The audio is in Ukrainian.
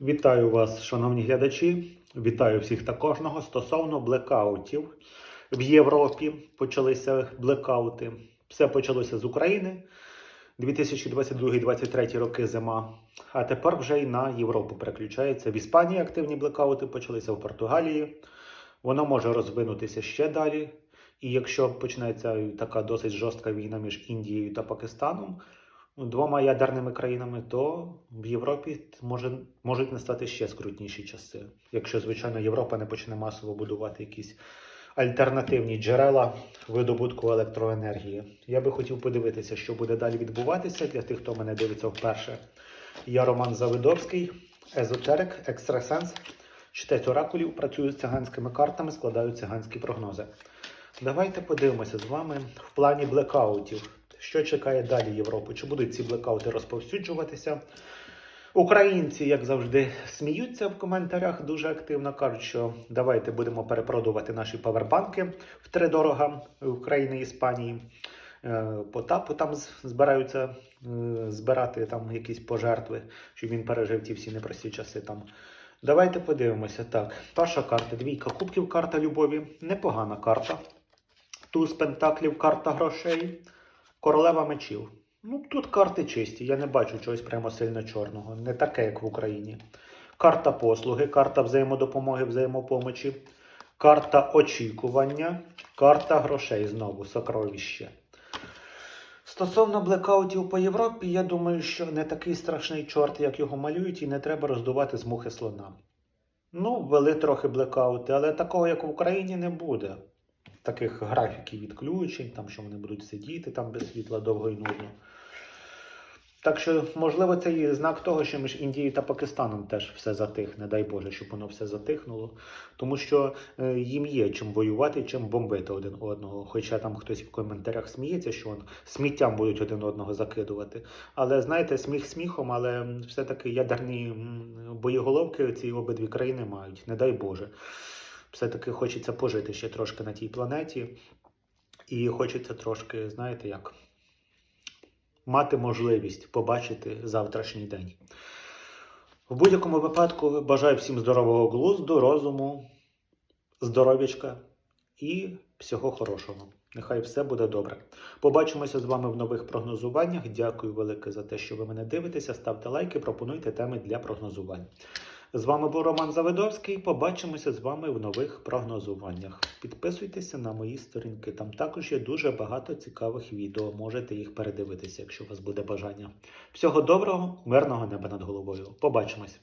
Вітаю вас, шановні глядачі. Вітаю всіх та кожного. Стосовно блекаутів в Європі почалися блекаути. Все почалося з України. 2022-2023 роки зима. А тепер вже й на Європу переключається. В Іспанії активні блекаути почалися в Португалії. Воно може розвинутися ще далі. І якщо почнеться така досить жорстка війна між Індією та Пакистаном, двома ядерними країнами, то в Європі може, можуть настати ще скрутніші часи. Якщо, звичайно, Європа не почне масово будувати якісь альтернативні джерела видобутку електроенергії. Я би хотів подивитися, що буде далі відбуватися для тих, хто мене дивиться вперше. Я Роман Завидовський, езотерик, екстрасенс, читець оракулів, працюю з циганськими картами, складаю циганські прогнози. Давайте подивимося з вами в плані блекаутів. Що чекає далі Європу? Чи будуть ці блекаути розповсюджуватися? Українці, як завжди, сміються в коментарях дуже активно. кажуть, що давайте будемо перепродувати наші павербанки втридорога України і Іспанії. Е, Потапу там збираються е, збирати там якісь пожертви, щоб він пережив ті всі непрості часи там. Давайте подивимося. Так, перша карта, двійка кубків, карта любові. Непогана карта. Туз пентаклів, карта грошей. Королева мечів. Ну, тут карти чисті, я не бачу чогось прямо сильно чорного. Не таке, як в Україні. Карта послуги, карта взаємодопомоги, взаємопомочі, карта очікування, карта грошей знову, сокровище. Стосовно блекаутів по Європі, я думаю, що не такий страшний чорт, як його малюють, і не треба роздувати з мухи слона. Ну, ввели трохи блекаути, але такого, як в Україні, не буде. Таких графіків відключень, там, що вони будуть сидіти там без світла довго і нудно. Так що, можливо, це і знак того, що між Індією та Пакистаном теж все затихне. Дай Боже, щоб воно все затихнуло. Тому що е, їм є чим воювати, чим бомбити один одного. Хоча там хтось в коментарях сміється, що он, сміттям будуть один одного закидувати. Але знаєте, сміх сміхом, але все-таки ядерні боєголовки ці обидві країни мають. Не дай Боже. Все-таки хочеться пожити ще трошки на тій планеті. І хочеться трошки, знаєте як, мати можливість побачити завтрашній день. В будь-якому випадку бажаю всім здорового глузду, розуму, здоров'ячка і всього хорошого. Нехай все буде добре. Побачимося з вами в нових прогнозуваннях. Дякую велике за те, що ви мене дивитеся. Ставте лайки, пропонуйте теми для прогнозувань. З вами був Роман Завидовський. Побачимося з вами в нових прогнозуваннях. Підписуйтеся на мої сторінки. Там також є дуже багато цікавих відео. Можете їх передивитися, якщо у вас буде бажання. Всього доброго, мирного неба над головою. Побачимось!